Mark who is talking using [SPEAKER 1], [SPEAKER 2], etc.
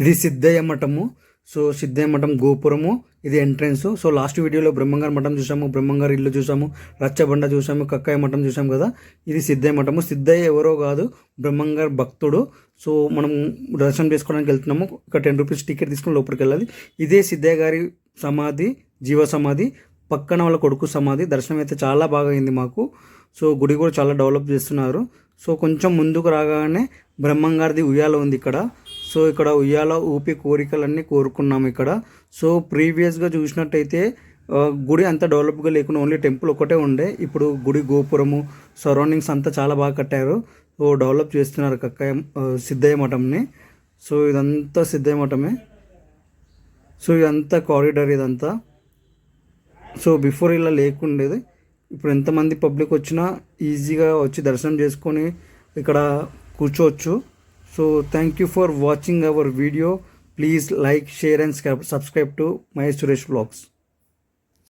[SPEAKER 1] ఇది సిద్ధయ్య మఠము. సో సిద్ధయ్య మఠం గోపురము. ఇది ఎంట్రన్స్ సో లాస్ట్ వీడియోలో బ్రహ్మంగారి మఠం చూసాము బ్రహ్మంగారి ఇల్లు చూసాము రచ్చబండ చూసాము కక్కాయ మఠం చూసాము కదా. ఇది సిద్ధయ్య మఠము. సిద్ధయ్య ఎవరో కాదు బ్రహ్మంగారి భక్తుడు. సో మనం దర్శనం చేసుకోవడానికి వెళ్తున్నాము. ఒక టెన్ రూపీస్ టికెట్ తీసుకుని లోపలికి వెళ్ళాలి. ఇదే సిద్ధయ్య గారి సమాధి జీవ సమాధి. పక్కన వాళ్ళ కొడుకు సమాధి. దర్శనం అయితే చాలా బాగా అయింది మాకు. సో గుడి కూడా చాలా డెవలప్ చేస్తున్నారు. సో కొంచెం ముందుకు రాగానే బ్రహ్మంగారిది ఉయ్యాల ఉంది ఇక్కడ. సో ఇక్కడ ఉయ్యాల ఊపి కోరికలన్నీ కోరుకున్నాం ఇక్కడ. సో ప్రీవియస్గా చూసినట్టయితే గుడి అంత డెవలప్గా లేకుండా ఓన్లీ టెంపుల్ ఒకటే ఉండే. ఇప్పుడు గుడి గోపురము సరౌండింగ్స్ అంతా చాలా బాగా కట్టారు. సో డెవలప్ చేస్తున్నారు కక్కయ్య సిద్ధయ్య మఠంని. సో ఇదంతా సిద్ధయ్య మఠమే. సో ఇదంతా కారిడార్ ఇదంతా. సో బిఫోర్ ఇలా లేకుండేది ఇప్పుడు ఎంతమంది పబ్లిక్ వచ్చినా ఈజీగా వచ్చి దర్శనం చేసుకొని ఇక్కడ కూర్చోవచ్చు. So thank you for watching our video. Please like, share and subscribe to My Suresh Vlogs.